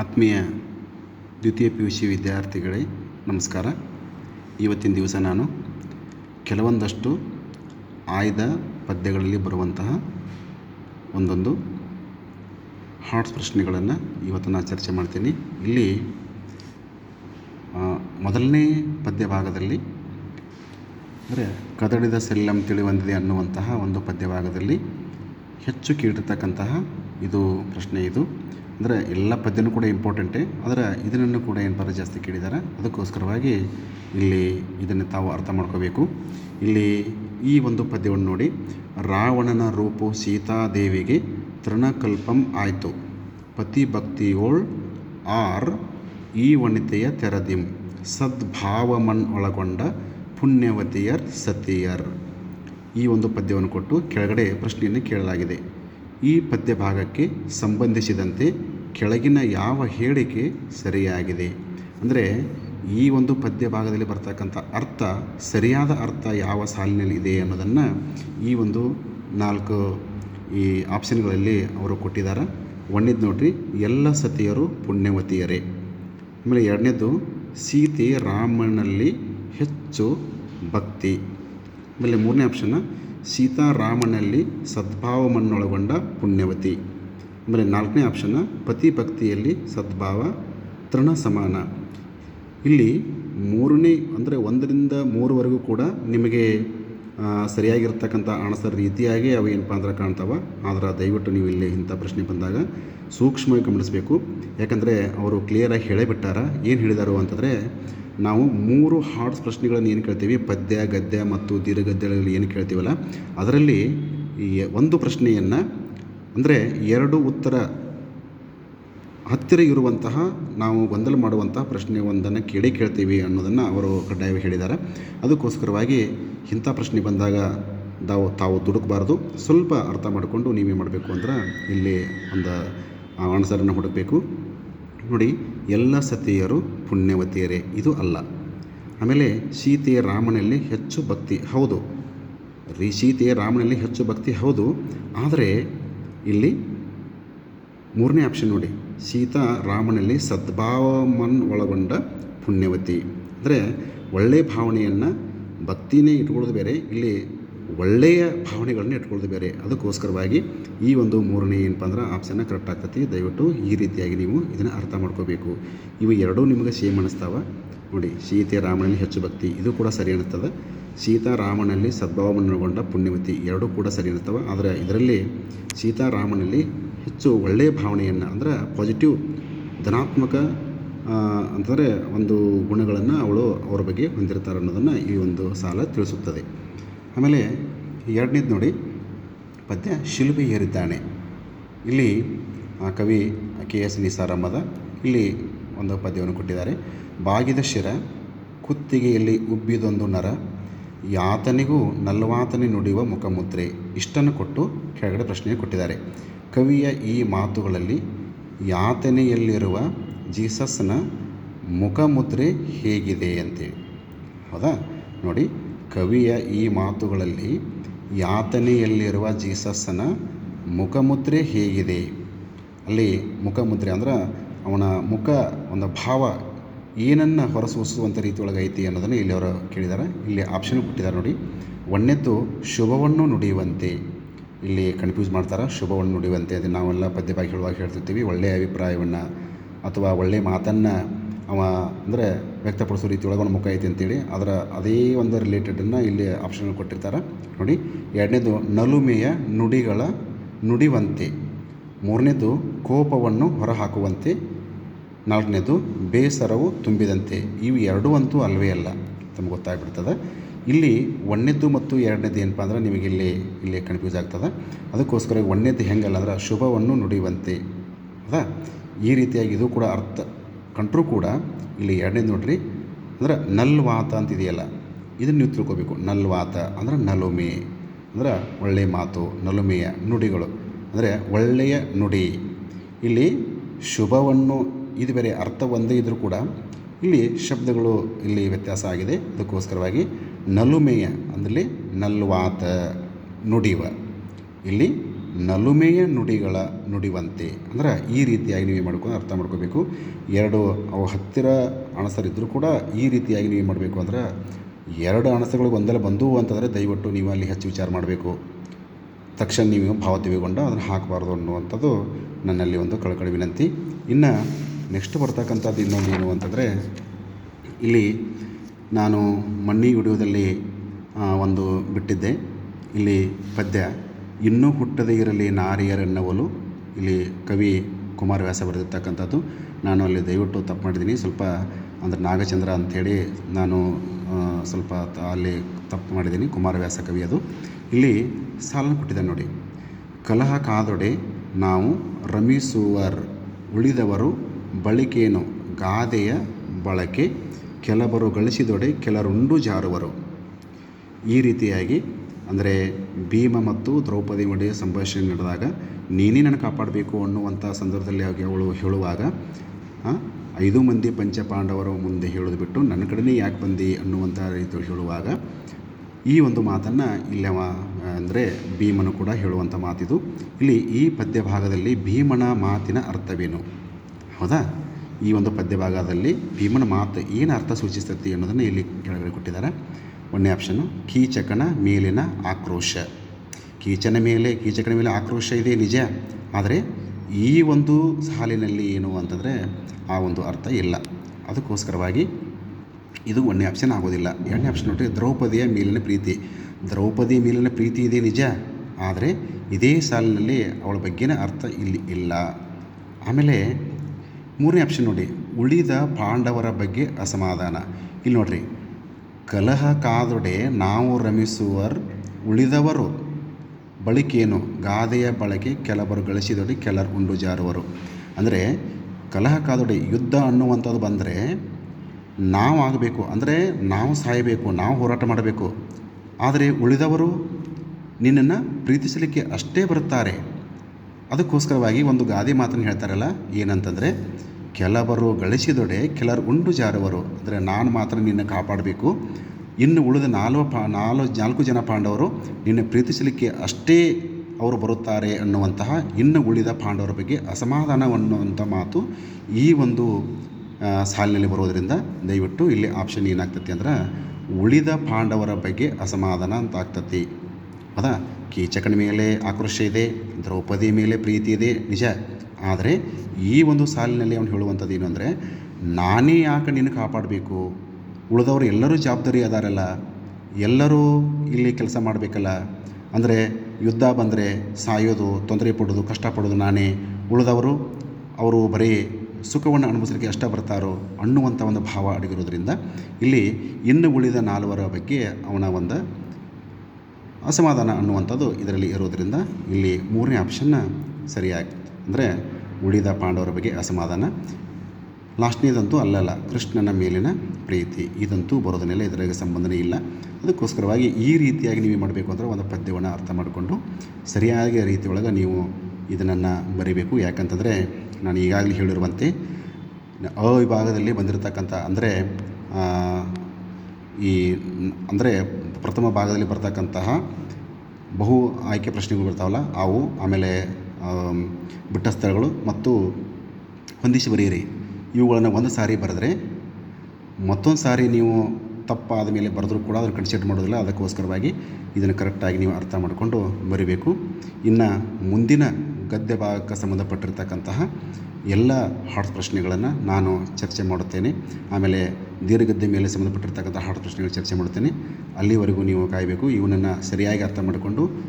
ಆತ್ಮೀಯ ದ್ವಿತೀಯ P U C ವಿದ್ಯಾರ್ಥಿಗಳೇ, ನಮಸ್ಕಾರ. ಇವತ್ತಿನ ದಿವಸ ನಾನು ಕೆಲವೊಂದಷ್ಟು ಆಯ್ದ ಪದ್ಯಗಳಲ್ಲಿ ಬರುವಂತಹ ಒಂದೊಂದು ಹಾರ್ಟ್ಸ್ ಪ್ರಶ್ನೆಗಳನ್ನು ಇವತ್ತು ನಾನು ಚರ್ಚೆ ಮಾಡ್ತೀನಿ. ಇಲ್ಲಿ ಮೊದಲನೇ ಪದ್ಯ ಭಾಗದಲ್ಲಿ, ಅಂದರೆ ಕದಡಿದ ಸೆಲ್ಲಂ ತಿಳಿವಂದಿದೆ ಅನ್ನುವಂತಹ ಒಂದು ಪದ್ಯ ಭಾಗದಲ್ಲಿ ಹೆಚ್ಚು ಕೇಳಿರ್ತಕ್ಕಂತಹ ಇದು ಪ್ರಶ್ನೆ ಇದು. ಅಂದರೆ ಎಲ್ಲ ಪದ್ಯನೂ ಕೂಡ ಇಂಪಾರ್ಟೆಂಟೇ ಆದರೆ ಇದನ್ನು ಕೂಡ ಏನು ಬರ ಜಾಸ್ತಿ ಕೇಳಿದ್ದಾರೆ ಅದಕ್ಕೋಸ್ಕರವಾಗಿ ಇಲ್ಲಿ ಇದನ್ನು ತಾವು ಅರ್ಥ ಮಾಡ್ಕೋಬೇಕು. ಇಲ್ಲಿ ಈ ಒಂದು ಪದ್ಯವನ್ನು ನೋಡಿ. ರಾವಣನ ರೂಪು ಸೀತಾದೇವಿಗೆ ತೃಣಕಲ್ಪಂ ಆಯಿತು. ಪತಿ ಭಕ್ತಿಯೋಳ್ ಆರ್ ಈ ವನಿತೆಯ ತೆರದಿಂ. ಸದ್ಭಾವಮನ್ ಒಳಗೊಂಡ ಪುಣ್ಯವತಿಯರ್ ಸತಿಯರ್. ಈ ಒಂದು ಪದ್ಯವನ್ನು ಕೊಟ್ಟು ಕೆಳಗಡೆ ಪ್ರಶ್ನೆಯನ್ನು ಕೇಳಲಾಗಿದೆ. ಈ ಪದ್ಯಭಾಗಕ್ಕೆ ಸಂಬಂಧಿಸಿದಂತೆ ಕೆಳಗಿನ ಯಾವ ಹೇಳಿಕೆ ಸರಿಯಾಗಿದೆ? ಅಂದರೆ ಈ ಒಂದು ಪದ್ಯ ಭಾಗದಲ್ಲಿ ಬರ್ತಕ್ಕಂಥ ಅರ್ಥ, ಸರಿಯಾದ ಅರ್ಥ ಯಾವ ಸಾಲಿನಲ್ಲಿ ಇದೆ ಅನ್ನೋದನ್ನು ಈ ಒಂದು ನಾಲ್ಕು ಈ ಆಪ್ಷನ್ಗಳಲ್ಲಿ ಅವರು ಕೊಟ್ಟಿದ್ದಾರೆ. ಒಂದನೇದು ನೋಡ್ರಿ, ಎಲ್ಲ ಸತಿಯರು ಪುಣ್ಯವತಿಯರೇ. ಆಮೇಲೆ ಎರಡನೇದು, ಸೀತೆ ರಾಮನಲ್ಲಿ ಹೆಚ್ಚು ಭಕ್ತಿ. ಆಮೇಲೆ ಮೂರನೇ ಆಪ್ಷನ್ನ ಸೀತಾರಾಮನಲ್ಲಿ ಸದ್ಭಾವವನ್ನೊಳಗೊಂಡ ಪುಣ್ಯವತಿ. ಆಮೇಲೆ ನಾಲ್ಕನೇ ಆಪ್ಷನ್ನ ಪತಿ ಭಕ್ತಿಯಲ್ಲಿ ಸದ್ಭಾವ, ತೃಣ ಸಮಾನ. ಇಲ್ಲಿ ಮೂರನೇ, ಅಂದರೆ ಒಂದರಿಂದ ಮೂರುವರೆಗೂ ಕೂಡ ನಿಮಗೆ ಸರಿಯಾಗಿರ್ತಕ್ಕಂಥ ಆನ್ಸರ್ ರೀತಿಯಾಗಿ ಅವು ಏನಪ್ಪ ಅಂದ್ರೆ ಕಾಣ್ತಾವ. ಆದರೆ ದಯವಿಟ್ಟು ನೀವು ಇಲ್ಲಿ ಇಂಥ ಪ್ರಶ್ನೆ ಬಂದಾಗ ಸೂಕ್ಷ್ಮವಾಗಿ ಗಮನಿಸಬೇಕು. ಯಾಕಂದರೆ ಅವರು ಕ್ಲಿಯರಾಗಿ ಹೇಳೇ ಬಿಟ್ಟಾರ. ಏನು ಹೇಳಿದಾರು ಅಂತಂದರೆ ನಾವು ಮೂರು ಹಾರ್ಡ್ಸ್ ಪ್ರಶ್ನೆಗಳನ್ನು ಏನು ಕೇಳ್ತೀವಿ? ಪದ್ಯ, ಗದ್ಯ ಮತ್ತು ದೀರ್ಘಗದ್ಯಗಳಲ್ಲಿ ಏನು ಕೇಳ್ತೀವಲ್ಲ? ಅದರಲ್ಲಿ ಈ ಒಂದು ಪ್ರಶ್ನೆಯನ್ನು ಅಂದರೆ ಎರಡು ಉತ್ತರ ಹತ್ತಿರ ಇರುವಂತಹ ನಾವು ಗೊಂದಲ ಮಾಡುವಂತಹ ಪ್ರಶ್ನೆ ಒಂದನ್ನು ಕೇಳಿ ಕೇಳ್ತೀವಿ ಅನ್ನೋದನ್ನು ಅವರು ಕಡ್ಡಾಯವಾಗಿ ಹೇಳಿದ್ದಾರೆ. ಅದಕ್ಕೋಸ್ಕರವಾಗಿ ಇಂಥ ಪ್ರಶ್ನೆ ಬಂದಾಗ ತಾವು ತಾವು ದುಡುಕಬಾರ್ದು. ಸ್ವಲ್ಪ ಅರ್ಥ ಮಾಡಿಕೊಂಡು ನೀವೇ ಮಾಡಬೇಕು ಅಂದ್ರೆ ಇಲ್ಲಿ ಒಂದು ಆನ್ಸರನ್ನು ಹುಡುಕಬೇಕು. ನೋಡಿ, ಎಲ್ಲ ಸತಿಯರು ಪುಣ್ಯವತಿಯರೇ, ಇದು ಅಲ್ಲ. ಆಮೇಲೆ ಸೀತೆಯ ರಾಮನಲ್ಲಿ ಹೆಚ್ಚು ಭಕ್ತಿ, ಹೌದು. ರೀ ಸೀತೆಯ ರಾಮನಲ್ಲಿ ಹೆಚ್ಚು ಭಕ್ತಿ, ಹೌದು. ಆದರೆ ಇಲ್ಲಿ ಮೂರನೇ ಆಪ್ಷನ್ ನೋಡಿ. ಸೀತಾ ರಾಮನಲ್ಲಿ ಸದ್ಭಾವಮನ್ ಒಳಗೊಂಡ ಪುಣ್ಯವತಿ. ಅಂದರೆ ಒಳ್ಳೆಯ ಭಾವನೆಯನ್ನು ಭಕ್ತಿನೇ ಇಟ್ಕೊಳ್ಳೋದು ಬೇರೆ. ಇಲ್ಲಿ ಒಳ್ಳೆಯ ಭಾವನೆಗಳನ್ನ ಇಟ್ಕೊಳ್ಳೋದು ಬೇರೆ. ಅದಕ್ಕೋಸ್ಕರವಾಗಿ ಈ ಒಂದು ಮೂರನೇ ಏನಪ್ಪ ಅಂದ್ರೆ ಆಪ್ಷನ್ನ ಕರೆಕ್ಟ್ ಆಗ್ತತಿ. ದಯವಿಟ್ಟು ಈ ರೀತಿಯಾಗಿ ನೀವು ಇದನ್ನು ಅರ್ಥ ಮಾಡ್ಕೋಬೇಕು. ಇವು ಎರಡೂ ನಿಮಗೆ ಸೇಮ್ ಅನ್ನಿಸ್ತಾವ ನೋಡಿ, ಸೀತೆ ರಾಮನಲ್ಲಿ ಹೆಚ್ಚು ಭಕ್ತಿ. ಇದು ಕೂಡ ಸರಿ ಅನ್ನಿಸ್ತದೆ ಸೀತಾರಾಮನಲ್ಲಿ ಸದ್ಭಾವವನ್ನೊಳಗೊಂಡ ಪುಣ್ಯವತಿ ಎರಡೂ ಕೂಡ ಸರಿ ಅನ್ನಿಸ್ತವೆ ಆದರೆ ಇದರಲ್ಲಿ ಸೀತಾರಾಮನಲ್ಲಿ ಹೆಚ್ಚು ಒಳ್ಳೆಯ ಭಾವನೆಯನ್ನು ಅಂದ್ರೆ ಪಾಸಿಟಿವ್ ಧನಾತ್ಮಕ ಅಂತಂದರೆ ಒಂದು ಗುಣಗಳನ್ನು ಅವಳು ಅವರ ಬಗ್ಗೆ ಹೊಂದಿರ್ತಾರೆ ಅನ್ನೋದನ್ನು ಈ ಒಂದು ಸಾಲ ತಿಳಿಸುತ್ತದೆ. ಆಮೇಲೆ ಎರಡನೇದು ನೋಡಿ. ಪದ್ಯ ಶಿಲುಬೆ ಏರಿದ್ದಾನೆ. ಇಲ್ಲಿ ಆ ಕವಿ ಕೆ ಎಸ್ ನಿಸಾರಮ್ಮದ ಇಲ್ಲಿ ಒಂದು ಪದ್ಯವನ್ನು ಕೊಟ್ಟಿದ್ದಾರೆ. ಬಾಗಿದ ಶಿರ, ಕುತ್ತಿಗೆಯಲ್ಲಿ ಉಬ್ಬಿದೊಂದು ನರ, ಯಾತನಿಗೂ ನಲ್ವಾತನೆ ನುಡಿಯುವ ಮುಖಮುದ್ರೆ, ಇಷ್ಟನ್ನು ಕೊಟ್ಟು ಕೆಳಗಡೆ ಪ್ರಶ್ನೆ ಕೊಟ್ಟಿದ್ದಾರೆ. ಕವಿಯ ಈ ಮಾತುಗಳಲ್ಲಿ ಯಾತನೆಯಲ್ಲಿರುವ ಜೀಸಸ್ನ ಮುಖಮುದ್ರೆ ಹೇಗಿದೆ ಅಂತೇಳಿ ಹೌದಾ? ನೋಡಿ. ಕವಿಯ ಈ ಮಾತುಗಳಲ್ಲಿ ಯಾತನೆಯಲ್ಲಿರುವ ಜೀಸಸ್ಸನ ಮುಖಮುದ್ರೆ ಹೇಗಿದೆ? ಅಲ್ಲಿ ಮುಖಮುದ್ರೆ ಅಂದ್ರೆ ಅವನ ಮುಖ ಒಂದು ಭಾವ ಏನನ್ನು ಹೊರಸೂಸುವಂಥ ರೀತಿ ಒಳಗೆ ಐತಿ ಅನ್ನೋದನ್ನು ಇಲ್ಲಿ ಅವರು ಕೇಳಿದ್ದಾರೆ. ಇಲ್ಲಿ ಆಪ್ಷನ್ ಕೊಟ್ಟಿದ್ದಾರೆ ನೋಡಿ. ಒಂದನೇದ್ದು ಶುಭವನ್ನು ನುಡಿಯುವಂತೆ. ಇಲ್ಲಿ ಕನ್ಫ್ಯೂಸ್ ಮಾಡ್ತಾರೆ? ಶುಭವನ್ನು ನುಡಿಯುವಂತೆ. ಅದು ನಾವೆಲ್ಲ ಪದ್ಯವಾಗಿ ಹೇಳುವಾಗ ಹೇಳ್ತಿರ್ತೀವಿ. ಒಳ್ಳೆಯ ಅಭಿಪ್ರಾಯವನ್ನು ಅಥವಾ ಒಳ್ಳೆಯ ಮಾತನ್ನು ಅವ ಅಂದರೆ ವ್ಯಕ್ತಪಡಿಸೋ ರೀತಿ ಒಳಗೆ ಮುಖ ಐತಿ ಅಂತೇಳಿ ಅದರ ಅದೇ ಒಂದು ರಿಲೇಟೆಡನ್ನು ಇಲ್ಲಿ ಆಪ್ಷನ್ ಕೊಟ್ಟಿರ್ತಾರೆ. ನೋಡಿ, ಎರಡನೇದು ನಲುಮೆಯ ನುಡಿಗಳ ನುಡಿವಂತೆ. ಮೂರನೇದು ಕೋಪವನ್ನು ಹೊರಹಾಕುವಂತೆ. ನಾಲ್ಕನೇದು ಬೇಸರವು ತುಂಬಿದಂತೆ. ಇವು ಎರಡೂ ಅಂತೂ ಅಲ್ವೇ ಅಲ್ಲ ತಮ್ಗೆ ಗೊತ್ತಾಗ್ಬಿಡ್ತದೆ. ಇಲ್ಲಿ ಒಂದನೇದು ಮತ್ತು ಎರಡನೇದು ಏನಪ್ಪ ಅಂದ್ರೆ ನಿಮಗೆ ಇಲ್ಲಿ ಇಲ್ಲಿ ಕನ್ಫ್ಯೂಸ್ ಆಗ್ತದೆ. ಅದಕ್ಕೋಸ್ಕರ ಒಂದನೇದು ಹೆಂಗಲ್ಲ ಅಂದ್ರೆ ಶುಭವನ್ನು ನುಡಿಯುವಂತೆ ಹೌದಾ ಈ ರೀತಿಯಾಗಿ ಇದು ಕೂಡ ಅರ್ಥ ಕಂಟ್ರೂ ಕೂಡ ಇಲ್ಲಿ ಎರಡನೇದು ನೋಡ್ರಿ, ಅಂದ್ರೆ ನಲ್ವಾತ ಅಂತ ಇದೆಯಲ್ಲ ಇದನ್ನು ನೀವು ತಿಳ್ಕೊಬೇಕು. ನಲ್ವಾತ ಅಂದ್ರೆ ನಲುಮೆ, ಅಂದ್ರೆ ಒಳ್ಳೆಯ ಮಾತು, ನಲುಮೆಯ ನುಡಿಗಳು, ಅಂದರೆ ಒಳ್ಳೆಯ ನುಡಿ. ಇಲ್ಲಿ ಶುಭವನ್ನು, ಇದು ಬೇರೆ ಅರ್ಥ ಒಂದೇ ಇದ್ದರೂ ಕೂಡ ಇಲ್ಲಿ ಶಬ್ದಗಳು ಇಲ್ಲಿ ವ್ಯತ್ಯಾಸ ಆಗಿದೆ. ಅದಕ್ಕೋಸ್ಕರವಾಗಿ ನಲುಮೆಯ ಅಂದರೆ ನಲ್ವಾತ ನುಡಿವ. ಇಲ್ಲಿ ನಲುಮೆಯ ನುಡಿಗಳ ನುಡಿವಂತೆ. ಅಂದ್ರೆ ಈ ರೀತಿಯಾಗಿ ನೀವು ಮಾಡ್ಕೊಂಡು ಅರ್ಥ ಮಾಡ್ಕೋಬೇಕು. ಎರಡು ಅವು ಹತ್ತಿರ ಅಣಸರಿದ್ದರೂ ಕೂಡ ಈ ರೀತಿಯಾಗಿ ನೀವು ಮಾಡಬೇಕು ಅಂದ್ರೆ ಎರಡು ಅಣಸಗಳು ಒಂದಲ್ಲ ಬಂದವು ಅಂತಂದರೆ ದಯವಿಟ್ಟು ನೀವು ಅಲ್ಲಿ ಹೆಚ್ಚು ವಿಚಾರ ಮಾಡಬೇಕು. ತಕ್ಷಣ ನೀವು ಭಾವ ಅದನ್ನು ಹಾಕಬಾರ್ದು ಅನ್ನುವಂಥದ್ದು ನನ್ನಲ್ಲಿ ಒಂದು ಕಳಕಳಿ ವಿನಂತಿ. ಇನ್ನು ನೆಕ್ಸ್ಟ್ ಬರ್ತಕ್ಕಂಥದ್ದು ಇನ್ನೊಂದು ಏನು ಅಂತಂದರೆ ಇಲ್ಲಿ ನಾನು ಮಣ್ಣಿ ವಿಡಿಯೋದಲ್ಲಿ ಒಂದು ಬಿಟ್ಟಿದ್ದೆ. ಇಲ್ಲಿ ಪದ್ಯ. ಇನ್ನೂ ಹುಟ್ಟದೇ ಇರಲಿ ನಾರಿಯರೆನ್ನವಲು, ಇಲ್ಲಿ ಕವಿ ಕುಮಾರವ್ಯಾಸ ಬರೆದಿರ್ತಕ್ಕಂಥದ್ದು. ನಾನು ಅಲ್ಲಿ ದಯವಿಟ್ಟು ತಪ್ಪು ಮಾಡಿದ್ದೀನಿ. ಸ್ವಲ್ಪ ಅಂದರೆ ನಾಗಚಂದ್ರ ಅಂಥೇಳಿ ನಾನು ಸ್ವಲ್ಪ ಅಲ್ಲಿ ತಪ್ಪು ಮಾಡಿದ್ದೀನಿ. ಕುಮಾರವ್ಯಾಸ ಕವಿ ಅದು. ಇಲ್ಲಿ ಸಾಲನ್ನು ಕೊಟ್ಟಿದೆ ನೋಡಿ. ಕಲಹ ಕಾದೊಡೆ ನಾವು ರಮಿಸುವರ್ ಉಳಿದವರು ಬಳಿಕೇನು ಗಾದೆಯ ಬಳಕೆ, ಕೆಲವರು ಗಳಿಸಿದೊಡೆ ಕೆಲರುಂಡು ಜಾರುವರು. ಈ ರೀತಿಯಾಗಿ ಅಂದರೆ ಭೀಮ ಮತ್ತು ದ್ರೌಪದಿ ಒಡೆಯ ಸಂಭಾಷಣೆ ನಡೆದಾಗ ನೀನೇ ನನ್ನ ಕಾಪಾಡಬೇಕು ಅನ್ನುವಂಥ ಸಂದರ್ಭದಲ್ಲಿ ಆಗಿ ಅವಳು ಹೇಳುವಾಗ ಐದು ಮಂದಿ ಪಂಚಪಾಂಡವರ ಮುಂದೆ ಹೇಳೋದು ಬಿಟ್ಟು ನನ್ನ ಕಡೆನೇ ಯಾಕೆ ಬಂದಿ? ಅನ್ನುವಂಥ ರೀತಿ ಹೇಳುವಾಗ, ಈ ಒಂದು ಮಾತನ್ನು ಇಲ್ಲಿ ಅವ, ಅಂದರೆ ಭೀಮನು ಕೂಡ ಹೇಳುವಂಥ ಮಾತಿದು. ಇಲ್ಲಿ ಈ ಪದ್ಯ ಭಾಗದಲ್ಲಿ ಭೀಮನ ಮಾತಿನ ಅರ್ಥವೇನು? ಹೌದಾ? ಈ ಒಂದು ಪದ್ಯ ಭಾಗದಲ್ಲಿ ಭೀಮನ ಮಾತು ಏನು ಅರ್ಥ ಸೂಚಿಸ್ತೈತಿ ಅನ್ನೋದನ್ನು ಇಲ್ಲಿ ಕೆಳಗಡೆ ಕೊಟ್ಟಿದ್ದಾರೆ. ಒಂದನೇ ಆಪ್ಷನ್ನು ಕೀಚಕನ ಮೇಲಿನ ಆಕ್ರೋಶ. ಕೀಚನ ಮೇಲೆ, ಕೀಚಕನ ಮೇಲೆ ಆಕ್ರೋಶ ಇದೆ, ನಿಜ. ಆದರೆ ಈ ಒಂದು ಸಾಲಿನಲ್ಲಿ ಏನು ಅಂತಂದರೆ ಆ ಒಂದು ಅರ್ಥ ಇಲ್ಲ. ಅದಕ್ಕೋಸ್ಕರವಾಗಿ ಇದು ಒಂದನೇ ಆಪ್ಷನ್ ಆಗೋದಿಲ್ಲ. ಎರಡನೇ ಆಪ್ಷನ್ ನೋಡಿರಿ, ದ್ರೌಪದಿಯ ಮೇಲಿನ ಪ್ರೀತಿ. ದ್ರೌಪದಿ ಮೇಲಿನ ಪ್ರೀತಿ ಇದೆ, ನಿಜ. ಆದರೆ ಇದೇ ಸಾಲಿನಲ್ಲಿ ಅವಳ ಬಗ್ಗೆನ ಅರ್ಥ ಇಲ್ಲಿ ಇಲ್ಲ. ಆಮೇಲೆ ಮೂರನೇ ಆಪ್ಷನ್ ನೋಡಿ ಉಳಿದ ಪಾಂಡವರ ಬಗ್ಗೆ ಅಸಮಾಧಾನ. ಇಲ್ಲಿ ನೋಡ್ರಿ ಕಲಹ ಕಾದೊಡೆ ನಾವು ರಮಿಸುವರ್ ಉಳಿದವರು. ಬಳಿಕೇನು? ಗಾದೆಯ ಬಳಕೆ ಕೆಲವರು ಗಳಿಸಿದೊಡೆ ಕೆಲರು ಉಂಡು ಜಾರುವರು ಅಂದರೆ ಕಲಹ ಕಾದೊಡೆ ಯುದ್ಧ ಅನ್ನುವಂಥದ್ದು ಬಂದರೆ ನಾವು ಆಗಬೇಕು. ಅಂದರೆ ನಾವು ಸಾಯಬೇಕು, ನಾವು ಹೋರಾಟ ಮಾಡಬೇಕು. ಆದರೆ ಉಳಿದವರು ನಿನ್ನನ್ನು ಪ್ರೀತಿಸಲಿಕ್ಕೆ ಅಷ್ಟೇ ಬರುತ್ತಾರೆ. ಅದಕ್ಕೋಸ್ಕರವಾಗಿ ಒಂದು ಗಾದೆ ಮಾತನ್ನು ಹೇಳ್ತಾರಲ್ಲ, ಏನಂತಂದರೆ ಕೆಲವರು ಗಳಿಸಿದೊಡೆ ಕೆಲವರು ಉಂಡು ಜಾರವರು. ಅಂದರೆ ನಾನು ಮಾತ್ರ ನಿನ್ನ ಕಾಪಾಡಬೇಕು. ಇನ್ನು ಉಳಿದ ನಾಲ್ವ ಪಾ ನಾಲ್ಕು ನಾಲ್ಕು ಜನ ಪಾಂಡವರು ನಿನ್ನ ಪ್ರೀತಿಸಲಿಕ್ಕೆ ಅಷ್ಟೇ ಅವರು ಬರುತ್ತಾರೆ ಅನ್ನುವಂತಹ ಇನ್ನು ಉಳಿದ ಪಾಂಡವರ ಬಗ್ಗೆ ಅಸಮಾಧಾನ ಅನ್ನುವಂಥ ಮಾತು ಈ ಒಂದು ಸಾಲಿನಲ್ಲಿ ಬರೋದರಿಂದ ದಯವಿಟ್ಟು ಇಲ್ಲಿ ಆಪ್ಷನ್ ಏನಾಗ್ತತಿ ಅಂದ್ರೆ ಉಳಿದ ಪಾಂಡವರ ಬಗ್ಗೆ ಅಸಮಾಧಾನ ಅಂತ ಆಗ್ತತಿ. ಹೌದಾ ಕೀಚಕನ ಮೇಲೆ ಆಕ್ರೋಶ ಇದೆ ದ್ರೌಪದಿ ಮೇಲೆ ಪ್ರೀತಿ ಇದೆ. ನಿಜ. ಆದರೆ ಈ ಒಂದು ಸಾಲಿನಲ್ಲಿ ಅವನು ಹೇಳುವಂಥದ್ದು ಏನು ಅಂದರೆ, ನಾನೇ ಯಾಕೆ ನಿನ್ನ ಕಾಪಾಡಬೇಕು? ಉಳಿದವರು ಎಲ್ಲರೂ ಜವಾಬ್ದಾರಿ ಅದಾರಲ್ಲ. ಎಲ್ಲರೂ ಇಲ್ಲಿ ಕೆಲಸ ಮಾಡಬೇಕಲ್ಲ. ಅಂದರೆ ಯುದ್ಧ ಬಂದರೆ ಸಾಯೋದು, ತೊಂದರೆ ಪಡೋದು ಕಷ್ಟಪಡೋದು ನಾನೇ. ಉಳಿದವರು ಅವರು ಬರೀ ಸುಖವನ್ನು ಅನುಭವಿಸಲಿಕ್ಕೆ ಅಷ್ಟ ಬರ್ತಾರೋ ಅನ್ನುವಂಥ ಒಂದು ಭಾವ ಅಡಗಿರೋದ್ರಿಂದ ಇಲ್ಲಿ ಇನ್ನು ಉಳಿದ ನಾಲ್ವರ ಬಗ್ಗೆ ಅವನ ಒಂದು ಅಸಮಾಧಾನ ಅನ್ನುವಂಥದ್ದು ಇದರಲ್ಲಿ ಇರೋದರಿಂದ ಇಲ್ಲಿ ಮೂರನೇ ಆಪ್ಷನ್ನ ಸರಿಯಾಗಿ, ಅಂದರೆ ಉಳಿದ ಪಾಂಡವರ ಬಗ್ಗೆ ಅಸಮಾಧಾನ. ಲಾಸ್ಟ್ನೇದಂತೂ ಅಲ್ಲಲ್ಲ, ಕೃಷ್ಣನ ಮೇಲಿನ ಪ್ರೀತಿ. ಇದಂತೂ ಬರೋದನ್ನೆಲ್ಲ ಇದರಿಗೆ ಸಂಬಂಧನೇ ಇಲ್ಲ. ಅದಕ್ಕೋಸ್ಕರವಾಗಿ ಈ ರೀತಿಯಾಗಿ ನೀವು ಮಾಡಬೇಕು ಅಂದರೆ ಒಂದು ಪದ್ಯವನ್ನು ಅರ್ಥ ಮಾಡಿಕೊಂಡು ಸರಿಯಾದ ರೀತಿಯೊಳಗೆ ನೀವು ಇದನ್ನು ಬರೀಬೇಕು. ಯಾಕಂತಂದರೆ ನಾನು ಈಗಾಗಲೇ ಹೇಳಿರುವಂತೆ, ಅವಿಭಾಗದಲ್ಲಿ ವಿಭಾಗದಲ್ಲಿ ಬಂದಿರತಕ್ಕಂಥ, ಅಂದರೆ ಈ ಅಂದರೆ ಪ್ರಥಮ ಭಾಗದಲ್ಲಿ ಬರತಕ್ಕಂತಹ ಬಹು ಆಯ್ಕೆ ಪ್ರಶ್ನೆಗಳು ಬರ್ತಾವಲ್ಲ ಅವು ಆಮೇಲೆ ಆಮ್, ಬಿಟ್ಟ ಸ್ಥಳಗಳು ಮತ್ತು ಹೊಂದಿಸಿ ಬರೆಯಿರಿ. ಇವುಗಳನ್ನು ಒಂದು ಸಾರಿ ಬರೆದ್ರೆ ಮತ್ತೊಂದು ಸಾರಿ ನೀವು ತಪ್ಪಾದ ಮೇಲೆ ಬರೆದ್ರೂ ಕೂಡ ಅದನ್ನು ಕನ್ಸಿಡರ್ ಮಾಡೋದಿಲ್ಲ ಅದಕ್ಕೋಸ್ಕರವಾಗಿ ಇದನ್ನು ಕರೆಕ್ಟಾಗಿ ನೀವು ಅರ್ಥ ಮಾಡಿಕೊಂಡು ಬರಿಬೇಕು. ಇನ್ನು ಮುಂದಿನ ಗದ್ಯ ಭಾಗಕ್ಕೆ ಸಂಬಂಧಪಟ್ಟಿರ್ತಕ್ಕಂತಹ ಎಲ್ಲ ಹಾಟ್ ಪ್ರಶ್ನೆಗಳನ್ನು ನಾನು ಚರ್ಚೆ ಮಾಡುತ್ತೇನೆ. ಆಮೇಲೆ ದೀರ್ಘದ್ಯ ಮೇಲೆ ಸಂಬಂಧಪಟ್ಟಿರ್ತಕ್ಕಂಥ ಹಾಡು ಪ್ರಶ್ನೆಗಳು ಚರ್ಚೆ ಮಾಡುತ್ತೇನೆ ಅಲ್ಲಿವರೆಗೂ ನೀವು ಕಾಯಬೇಕು. ಇವನನ್ನು ಸರಿಯಾಗಿ ಅರ್ಥ ಮಾಡಿಕೊಂಡು